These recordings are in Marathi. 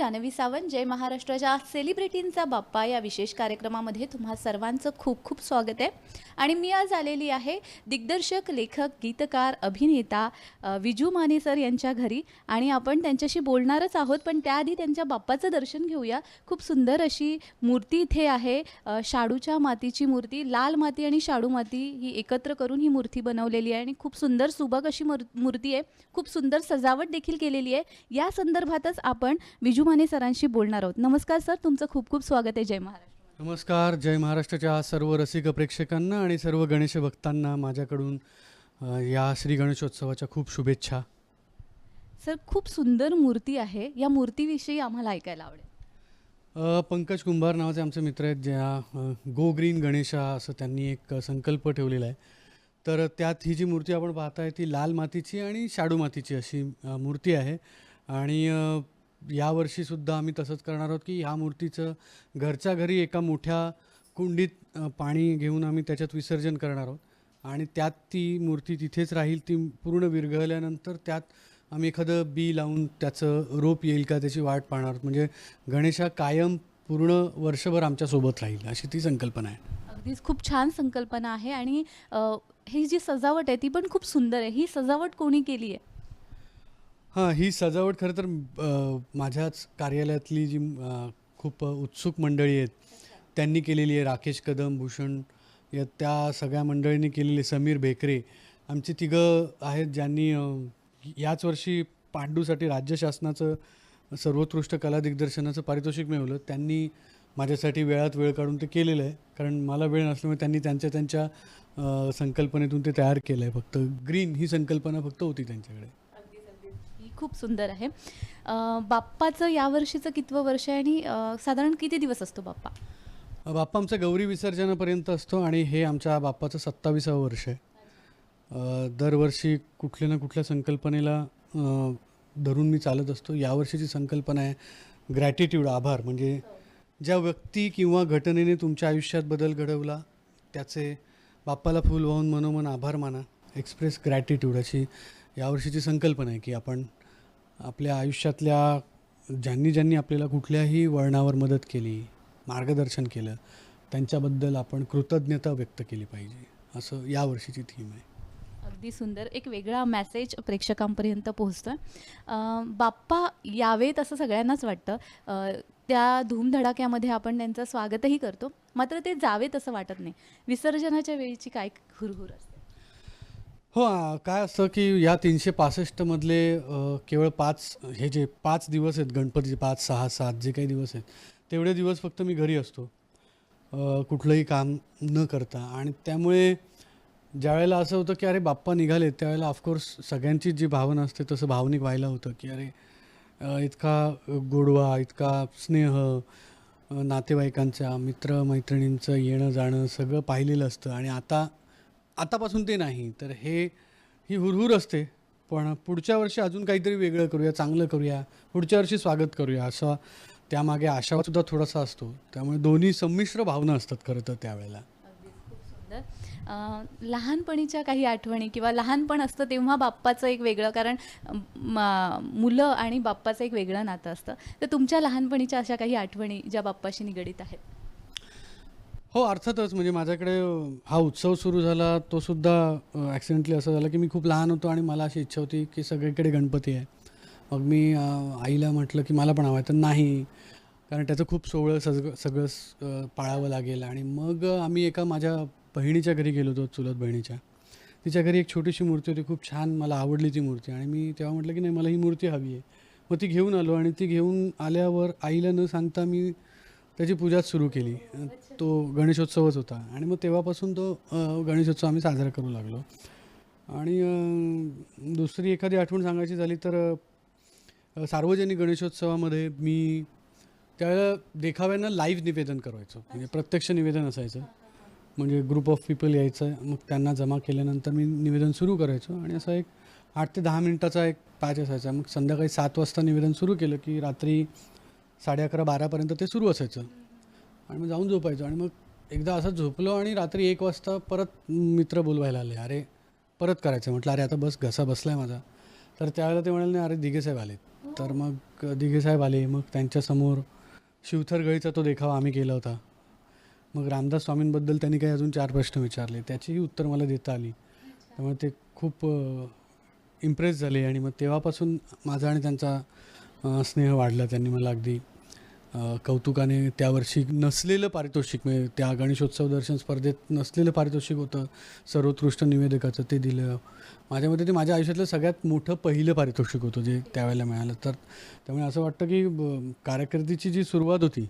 जानवी सावंत जय महाराष्ट्राच्या सेलिब्रिटींचा बाप्पा या विशेष कार्यक्रमामध्ये तुम्हा सर्वांचं खूप खूप स्वागत आहे. आणि मी आज आलेली आहे दिग्दर्शक लेखक गीतकार अभिनेता विजू माने सर यांच्या घरी. आणि आपण त्यांच्याशी बोलणारच आहोत पण त्याआधी त्यांच्या बाप्पाचं दर्शन घेऊया. खूप सुंदर अशी मूर्ती इथे आहे. शाडूच्या मातीची मूर्ती लाल माती आणि शाडू माती ही एकत्र करून ही मूर्ती बनवलेली आहे. आणि खूप सुंदर सुबक अशी मूर्ती आहे. खूप सुंदर सजावट देखील केलेली आहे. या संदर्भातच आपण विजू माने सरांशी बोलणार आहोत. नमस्कार सर तुमचं खूप खूप स्वागत आहे जय महाराष्ट्र. नमस्कार जय महाराष्ट्राच्या सर्व रसिक प्रेक्षकांना आणि सर्व गणेश भक्तांना माझ्याकडून या श्री गणेशोत्सवाच्या खूप शुभेच्छा. सर खूप सुंदर मूर्ती आहे. या मूर्तीविषयी आम्हाला ऐकायला आवडेल. पंकज कुंभार नावाचे आमचे मित्र आहेत ज्या गो ग्रीन गणेशा असं त्यांनी एक संकल्प ठेवलेला आहे. तर त्यात ही जी मूर्ती आपण पाहताय ती लाल मातीची आणि शाडू मातीची अशी मूर्ती आहे. आणि यावर्षीसुद्धा आम्ही तसंच करणार आहोत की ह्या मूर्तीचं घरच्या घरी एका मोठ्या कुंडीत पाणी घेऊन आम्ही त्याच्यात विसर्जन करणार आहोत. आणि त्यात ती मूर्ती तिथेच राहील ती पूर्ण विरघळल्यानंतर त्यात आम्ही एखादं बी लावून त्याचं रोप येईल का त्याची वाट पाहणार आहोत. म्हणजे गणेशा कायम पूर्ण वर्षभर आमच्यासोबत राहील अशी ती संकल्पना आहे. अगदीच खूप छान संकल्पना आहे आणि ही जी सजावट आहे ती पण खूप सुंदर आहे. ही सजावट कोणी केली आहे? हां ही सजावट खरं तर अ, माझ्याच कार्यालयातली जी अ, खूप उत्सुक मंडळी आहेत त्यांनी केलेली आहे. राकेश कदम भूषण या त्या सगळ्या मंडळींनी केलेली समीर भेकरे आमची तिघं आहेत ज्यांनी अ, याच वर्षी पांडूसाठी राज्य शासनाचं सर्वोत्कृष्ट कला दिग्दर्शनाचं पारितोषिक मिळवलं. त्यांनी माझ्यासाठी वेळात वेळ काढून ते केलेलं आहे. कारण मला वेळ नसल्यामुळे त्यांनी त्यांच्या त्यांच्या अ, संकल्पनेतून ते तयार केलं आहे फक्त ग्रीन ही संकल्पना फक्त होती त्यांच्याकडे. खूप सुंदर आहे. बाप्पाचं यावर्षीचं कितवं वर्ष आहे आणि साधारण किती दिवस असतो बाप्पा? बाप्पा आमचा गौरी विसर्जनापर्यंत असतो आणि हे आमच्या बाप्पाचं सत्तावीसावं वर्ष आहे. दरवर्षी कुठल्या ना कुठल्या संकल्पनेला धरून मी चालत असतो. यावर्षीची संकल्पना आहे ग्रॅटिट्यूड आभार. म्हणजे ज्या व्यक्ती किंवा घटनेने तुमच्या आयुष्यात बदल घडवला त्याचे बाप्पाला फुल वाहून मनोमन आभार माना. एक्सप्रेस ग्रॅटिट्यूड अशी यावर्षीची संकल्पना आहे की आपण आपल्या आयुष्यातल्या ज्यांनी ज्यांनी आपल्याला कुठल्याही वळणावर मदत केली मार्गदर्शन केलं त्यांच्याबद्दल आपण कृतज्ञता व्यक्त केली पाहिजे. असं यावर्षीची थीम आहे. अगदी सुंदर. एक वेगळा मॅसेज प्रेक्षकांपर्यंत पोहोचतोय. बाप्पा यावेत असं सगळ्यांनाच वाटतं. त्या धूमधडाक्यामध्ये आपण त्यांचं स्वागतही करतो. मात्र ते जावेत असं वाटत नाही. विसर्जनाच्या वेळीची काय हुरहुर असते. हो काय असतं की या तीनशे पासष्टमधले केवळ पाच हे जे पाच दिवस आहेत गणपतीचे पाच सहा सात जे काही दिवस आहेत तेवढे दिवस फक्त मी घरी असतो. कुठलंही काम न करता. आणि त्यामुळे ज्यावेळेला असं होतं की अरे बाप्पा निघाले त्यावेळेला ऑफकोर्स सगळ्यांचीच जी भावना असते तसं भावनिक व्हायला होतं की अरे इतका गोडवा इतका स्नेह नातेवाईकांच्या नातेवाईकांचा मित्रमैत्रिणींचं येणं जाणं सगळं पाहिलेलं असतं. आणि आता आतापासून ते नाही तर हे ही हुरहुर असते. पण पुढच्या वर्षी अजून काहीतरी वेगळं करूया चांगलं करूया पुढच्या वर्षी स्वागत करूया असा त्यामागे आशावादसुद्धा थोडासा असतो. त्यामुळे दोन्ही संमिश्र भावना असतात खरं तर त्यावेळेला. लहानपणीच्या काही आठवणी किंवा लहानपण असतं तेव्हा बाप्पाचं एक वेगळं कारण मुलं आणि बाप्पाचं एक वेगळं नातं असतं. तर तुमच्या लहानपणीच्या अशा काही आठवणी ज्या बाप्पाशी निगडीत आहेत? हो अर्थातच. म्हणजे माझ्याकडे हा उत्सव सुरू झाला. तो सुद्धा ॲक्सिडेंटली असं झालं की मी खूप लहान होतो आणि मला अशी इच्छा होती की सगळीकडे गणपती आहे. मग मी आईला म्हटलं की मला पण हवं आहे तर नाही. कारण त्याचं खूप सोहळं सगळं सगळं पाळावं लागेल. आणि मग आम्ही एका माझ्या बहिणीच्या घरी गेलो होतो चुलत बहिणीच्या. तिच्या घरी एक छोटीशी मूर्ती होती. खूप छान मला आवडली ती मूर्ती. आणि मी तेव्हा म्हटलं की नाही मला ही मूर्ती हवी आहे. मग ती घेऊन आलो आणि ती घेऊन आल्यावर आईला न सांगता मी त्याची पूजाच सुरू केली. तो गणेशोत्सवच होता. आणि मग तेव्हापासून तो गणेशोत्सव आम्ही साजरा करू लागलो. आणि दुसरी एखादी आठवण सांगायची झाली तर सार्वजनिक गणेशोत्सवामध्ये मी त्यावेळेला देखाव्यांना लाईव्ह निवेदन करायचो. म्हणजे प्रत्यक्ष निवेदन असायचं. म्हणजे ग्रुप ऑफ पीपल यायचं. मग त्यांना जमा केल्यानंतर मी निवेदन सुरू करायचो. आणि असा एक आठ ते दहा मिनिटाचा एक पॅच असायचा. मग संध्याकाळी सात वाजता निवेदन सुरू केलं की रात्री साडे अकरा बारापर्यंत ते सुरू असायचं. आणि मग जाऊन झोपायचो. आणि मग एकदा असं झोपलो आणि रात्री एक वाजता परत मित्र बोलवायला आले. अरे परत करायचं म्हटलं. अरे आता बस घसा बसला आहे माझा. तर त्यावेळेला ते म्हणाले नाही अरे दिघेसाहेब आले तर मग दिघेसाहेब आले. मग त्यांच्यासमोर शिवथर गळीचा तो देखावा आम्ही केला होता. मग रामदास स्वामींबद्दल त्यांनी काही अजून चार प्रश्न विचारले. त्याचीही उत्तर मला देता आली. त्यामुळे ते खूप इम्प्रेस झाले. आणि मग तेव्हापासून माझा आणि त्यांचा स्नेह वाढला त्यांनी मला अगदी. कौतुकाने त्यावर्षी नसलेलं पारितोषिक म्हणजे त्या गणेशोत्सव दर्शन स्पर्धेत नसलेलं पारितोषिक होतं. सर्वोत्कृष्ट निवेदकाचं ते दिलं. माझ्या मते ते माझ्या आयुष्यातलं सगळ्यात मोठं पहिलं पारितोषिक होतं जे त्यावेळेला मिळालं. तर त्यामुळे असं वाटतं की ब- कारकिर्दीची जी सुरुवात होती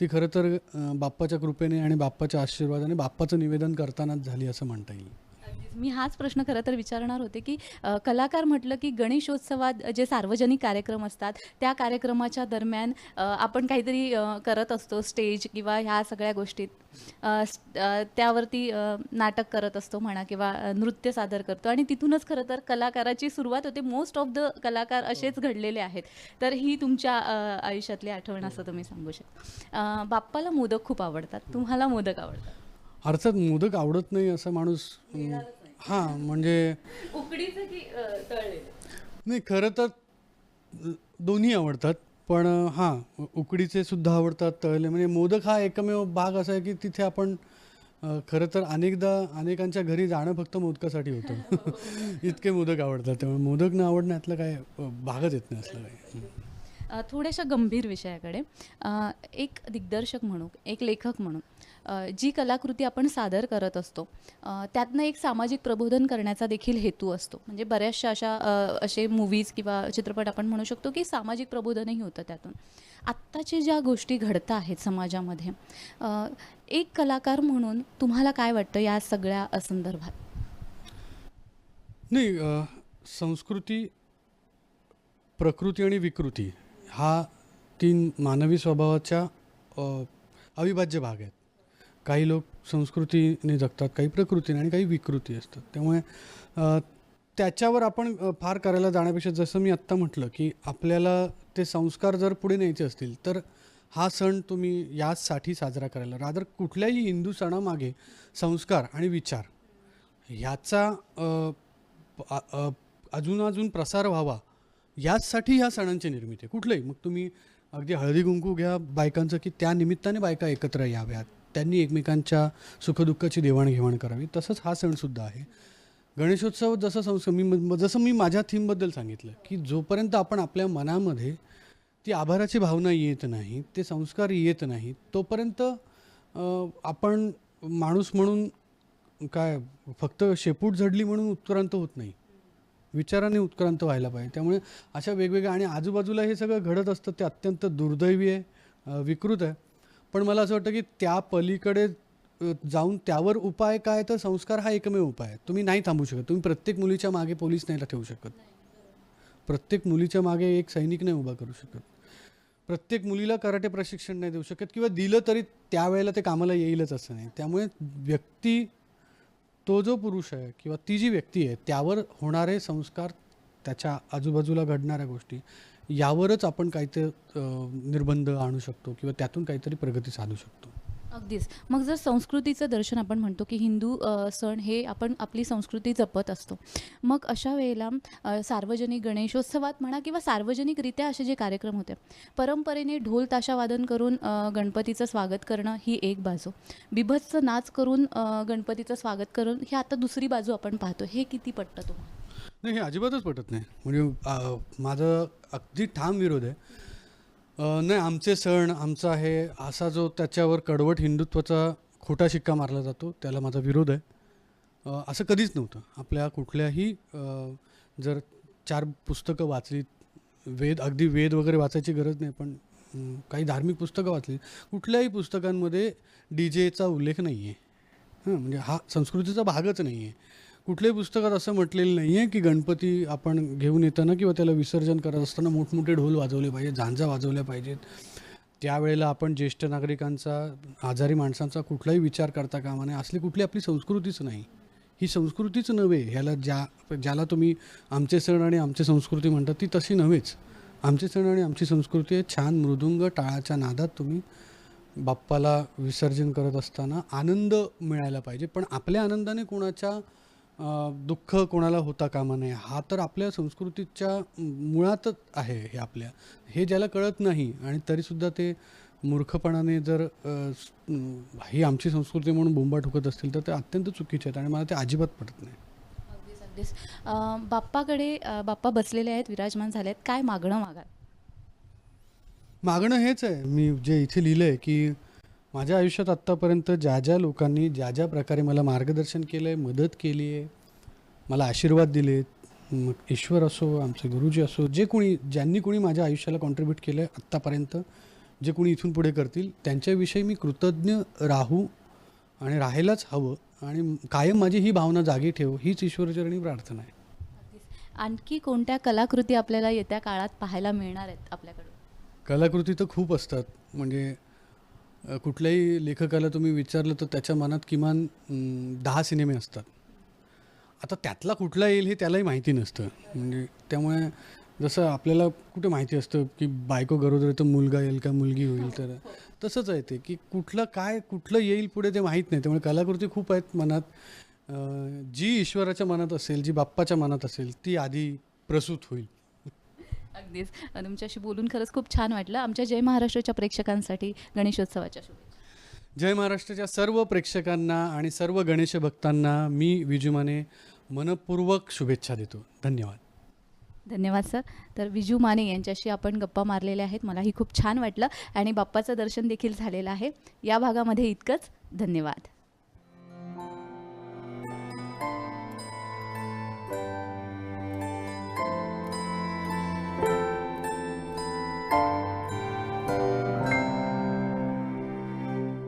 ती खरं तर बाप्पाच्या कृपेने आणि बाप्पाच्या आशीर्वादाने बाप्पाचं निवेदन करतानाच झाली असं म्हणता येईल. मी हाच प्रश्न खरं तर विचारणार होते की अ, कलाकार म्हटलं की गणेशोत्सवात जे सार्वजनिक कार्यक्रम असतात त्या कार्यक्रमाच्या दरम्यान अ, आपण काहीतरी अ, करत असतो स्टेज किंवा ह्या सगळ्या गोष्टीत. अ, स- अ, त्यावरती अ, नाटक करत असतो म्हणा किंवा अ, नृत्य सादर करतो. आणि तिथूनच खरं तर कलाकाराची सुरुवात होते. मोस्ट ऑफ द कलाकार असेच घडलेले आहेत. तर ही तुमच्या अ, आयुष्यातली आठवण असं तुम्ही सांगू शकता. अ, बाप्पाला मोदक खूप आवडतात. तुम्हाला मोदक आवडतात? अर्थात मोदक आवडत नाही असं माणूस अं, हां म्हणजे उकडीचं की तळलेलं? नाही खरं तर दोन्ही आवडतात पण हां उकडीचे सुद्धा आवडतात तळले. म्हणजे मोदक हा एकमेव भाग असा आहे की तिथे आपण खरं तर अनेकदा अनेकांच्या घरी जाणं फक्त मोदकासाठी होतं. इतके मोदक आवडतात. त्यामुळे मोदक न आवडण्यातलं काय भागच येत नाही असलं काही. थोड्याशा गंभीर विषयाकडे. एक दिग्दर्शक म्हणून एक लेखक म्हणून जी कलाकृती आपण सादर करत असतो. त्यातनं एक सामाजिक प्रबोधन करण्याचा देखील हेतू असतो. म्हणजे बऱ्याचशा अशा असे मूवीज किंवा चित्रपट आपण म्हणू शकतो की सामाजिक प्रबोधनही होतं त्यातून. आत्ताच्या ज्या गोष्टी घडत आहेत समाजामध्ये एक कलाकार म्हणून तुम्हाला काय वाटतं या सगळ्या संदर्भात नाही संस्कृती प्रकृती आणि विकृती हा तीन मानवी स्वभावाच्या अविभाज्य भाग आहेत. काही लोक संस्कृतीने जगतात काही प्रकृतीने आणि काही विकृती असतात. त्यामुळे त्याच्यावर आपण फार करायला जाण्यापेक्षा जसं मी आत्ता म्हटलं की आपल्याला ते संस्कार जर पुढे न्यायचे असतील तर हा सण तुम्ही याचसाठी साजरा करायला रादर कुठल्याही हिंदू सणामागे संस्कार आणि विचार ह्याचा अजून अजून प्रसार व्हावा याचसाठी ह्या सणांची निर्मिती आहे. कुठलंही. मग तुम्ही अगदी हळदी कुंकू घ्या बायकांचं की त्या निमित्ताने बायका एकत्र याव्यात. त्यांनी एकमेकांच्या सुखदुःखाची देवाणघेवाण करावी. तसंच हा सणसुद्धा आहे. गणेशोत्सव जसं संस मी जसं मी माझ्या थीमबद्दल सांगितलं की जोपर्यंत आपण आपल्या मनामध्ये ती आभाराची भावना येत नाही ते संस्कार येत नाही तोपर्यंत आपण माणूस म्हणून काय फक्त शेपूट झडली म्हणून उत्क्रांत होत नाही. विचाराने उत्क्रांत व्हायला पाहिजे. त्यामुळे अशा वेगवेगळ्या आणि आजूबाजूला हे सगळं घडत असतं ते अत्यंत दुर्दैवी आहे विकृत आहे. पण मला असं वाटतं की त्या पलीकडे जाऊन त्यावर उपाय काय तर संस्कार हा एकमेव उपाय आहे. तुम्ही नाही थांबू शकत. तुम्ही प्रत्येक मुलीच्या मागे पोलीस नाही ठेवू शकत. प्रत्येक मुलीच्या मागे एक सैनिक नाही उभा करू शकत. प्रत्येक मुलीला कराटे प्रशिक्षण नाही देऊ शकत किंवा दिलं तरी त्यावेळेला ते कामाला येईलच असं नाही. त्यामुळे व्यक्ती तो जो पुरुष आहे किंवा ती जी व्यक्ती आहे त्यावर होणारे संस्कार त्याच्या आजूबाजूला घडणाऱ्या गोष्टी यावरच आपण काहीतरी निर्बंध आणू शकतो किंवा त्यातून काहीतरी प्रगती साधू शकतो. अगदीच. मग जर संस्कृतीचं दर्शन आपण म्हणतो की हिंदू सण हे आपण आपली संस्कृती जपत असतो. मग अशा वेळेला सार्वजनिक गणेशोत्सवात म्हणा किंवा सार्वजनिकरित्या असे जे कार्यक्रम होते परंपरेने ढोल ताशा वादन करून गणपतीचं स्वागत करणं ही एक बाजू. बिभत्स नाच करून गणपतीचं स्वागत करून ही आता दुसरी बाजू आपण पाहतो. हे किती पटतं तुम्हाला? नाही हे अजिबातच पटत नाही. म्हणजे माझं अगदी ठाम विरोध आहे. नाही आमचे सण आमचा आहे असा जो त्याच्यावर कडवट हिंदुत्वाचा खोटा शिक्का मारला जातो त्याला माझा विरोध आहे. असं कधीच नव्हतं. आपल्या कुठल्याही जर चार पुस्तकं वाचली वेद अगदी वेद वगैरे वाचायची गरज नाही पण काही धार्मिक पुस्तकं वाचली कुठल्याही पुस्तकांमध्ये डी जेचा उल्लेख नाही आहे हां म्हणजे हा संस्कृतीचा भागच नाही आहे कुठल्याही पुस्तकात असं म्हटलेलं नाही आहे की गणपती आपण घेऊन येताना किंवा त्याला विसर्जन करत असताना मोठमोठे ढोल वाजवले पाहिजेत झांजा वाजवल्या पाहिजेत. त्यावेळेला आपण ज्येष्ठ नागरिकांचा आजारी माणसांचा कुठलाही विचार करता कामा नये. असली कुठली आपली संस्कृतीच नाही. ही संस्कृतीच नव्हे. ह्याला ज्या ज्याला तुम्ही आमचे सण आणि आमची संस्कृती म्हणतात ती तशी नव्हेच. आमचे सण आणि आमची संस्कृती आहे. छान मृदुंग टाळाच्या नादात तुम्ही बाप्पाला विसर्जन करत असताना आनंद मिळायला पाहिजे. पण आपल्या आनंदाने कोणाच्या दुःख कोणाला होता कामा नये हा तर आपल्या संस्कृतीच्या मुळातच आहे हे आपल्या. हे ज्याला कळत नाही आणि तरीसुद्धा ते मूर्खपणाने जर ही आमची संस्कृती म्हणून बोंबा ठोकत असतील तर ते अत्यंत चुकीचे आहेत आणि मला ते अजिबात पटत नाही. अगदीच अगदीच. अं, बाप्पाकडे बाप्पा बसलेले आहेत विराजमान झाले आहेत काय मागणं मागाल? मागणं हेच आहे. मी जे इथे लिहिलं आहे की माझ्या आयुष्यात आत्तापर्यंत ज्या ज्या लोकांनी ज्या ज्या प्रकारे मला मार्गदर्शन केलं आहे मदत केली आहे मला आशीर्वाद दिलेत मग ईश्वर असो आमचे गुरुजी असो जे कोणी ज्यांनी कोणी माझ्या आयुष्याला कॉन्ट्रीब्यूट केलं आहे आत्तापर्यंत जे कोणी इथून पुढे करतील त्यांच्याविषयी मी कृतज्ञ राहू आणि राहायलाच हवं आणि कायम माझी ही भावना जागी ठेव हीच ईश्वरचरणी प्रार्थना आहे. आणखी कोणत्या कलाकृती आपल्याला येत्या काळात पाहायला मिळणार आहेत आपल्याकडून? कलाकृती तर खूप असतात. म्हणजे कुठल्याही लेखकाला तुम्ही विचारलं तर त्याच्या मनात किमान दहा सिनेमे असतात. आता त्यातला कुठला येईल हे त्यालाही माहिती नसतं. म्हणजे त्यामुळे जसं आपल्याला कुठे माहिती असतं की बायको गरोदर तर मुलगा येईल का मुलगी होईल तर तसंच आहे ते की कुठलं काय कुठलं येईल पुढे ते माहीत नाही. त्यामुळे कलाकृती खूप आहेत मनात. जी ईश्वराच्या मनात असेल जी बाप्पाच्या मनात असेल ती आधी प्रसूत होईल. अगदीच. तुमच्याशी बोलून खरंच खूप छान वाटलं. आमच्या जय महाराष्ट्राच्या प्रेक्षकांसाठी गणेशोत्सवाच्या शुभेच्छा. जय महाराष्ट्राच्या सर्व प्रेक्षकांना आणि सर्व गणेश भक्तांना मी विजुमाने मनपूर्वक शुभेच्छा देतो. धन्यवाद. धन्यवाद सर. तर विजू माने यांच्याशी आपण गप्पा मारलेल्या आहेत. मलाही खूप छान वाटलं आणि बाप्पाचं दर्शन देखील झालेलं आहे. या भागामध्ये इतकंच. धन्यवाद.